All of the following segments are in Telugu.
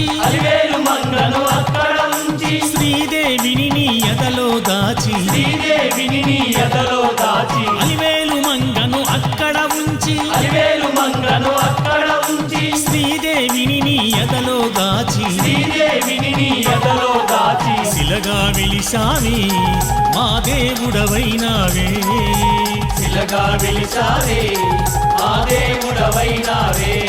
ఉంచి అలివేలు మంగను అక్కడ ఉంచి. శ్రీదేవిని నీ ఎదలో దాచి. శ్రీదేవిని నీ ఎదలో దాచి. అలివేలు మంగను అక్కడ ఉంచి. అలివేలు మంగను అక్కడ ఉంచి. శ్రీదేవిని నీ ఎదలో దాచి. శ్రీదేవిని నీ ఎదలో దాచి. శిలగా విలిసావి మా దేవుడవైనావే. శిలగా వెలిసావే ఆ దేవుడవైనావే.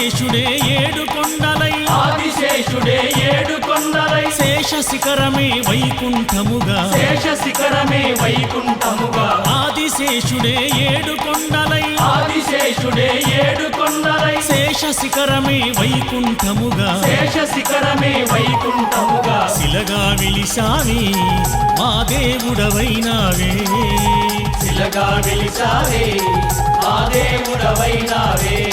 ఆదిశేషుడే ఏడు కొండలై. ఆదిశేషుడే ఏడు కొండలై. శేష శిఖరమే వైకుంఠముగా. శేష శిఖరమే వైకుంఠముగా. ఆదిశేషుడే ఏడు కొండలై. ఆదిశేషుడే ఏడు కొండలై. శేష శిఖరమే వైకుంఠముగా. శేష శిఖరమే వైకుంఠముగా. శిలగా విలిసావి మా దేవుడవైనావే. శిలగా వెలిసావే ఆ దేవుడవైనావే.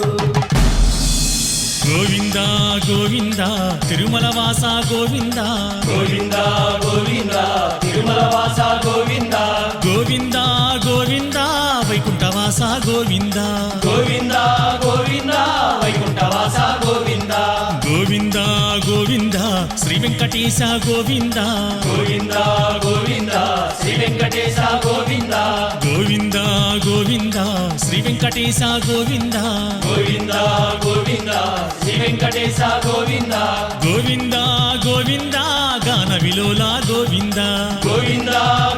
గోవింద గోవింద తిరుమల వాస గోవింద. గోవింద గోవింద తిరుమల వాస గోవింద. గోవింద గోవింద వైకుంఠవాస గోవింద. గోవింద గోవింద గోవింద. గోవింద గోవింద శ్రీ వెంకటేశ గోవింద. గోవింద గోవింద శ్రీ వెంకటేశ గోవింద. గోవింద గోవింద శ్రీ వెంకటేశ గోవింద. గోవింద వెంకటేశ గోవింద. గోవింద గోవింద గాన విలోల గోవింద. గోవింద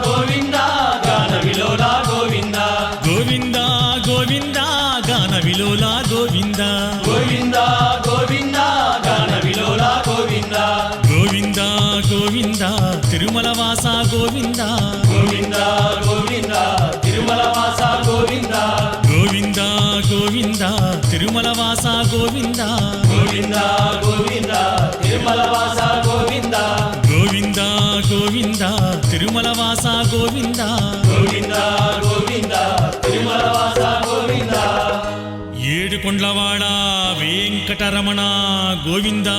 గోవింద గాన విలోల గోవింద. గోవింద గోవింద గాన విలోల గోవింద. గోవింద గోవింద గాన విలోల గోవింద. గోవింద గోవింద తిరుమల వాస గోవింద గోవింద. గోవింద. గోవింద గోవింద తిరుమల వాస గోవింద. ఏడు కొండ్లవాడ వెంకటరమణ గోవింద.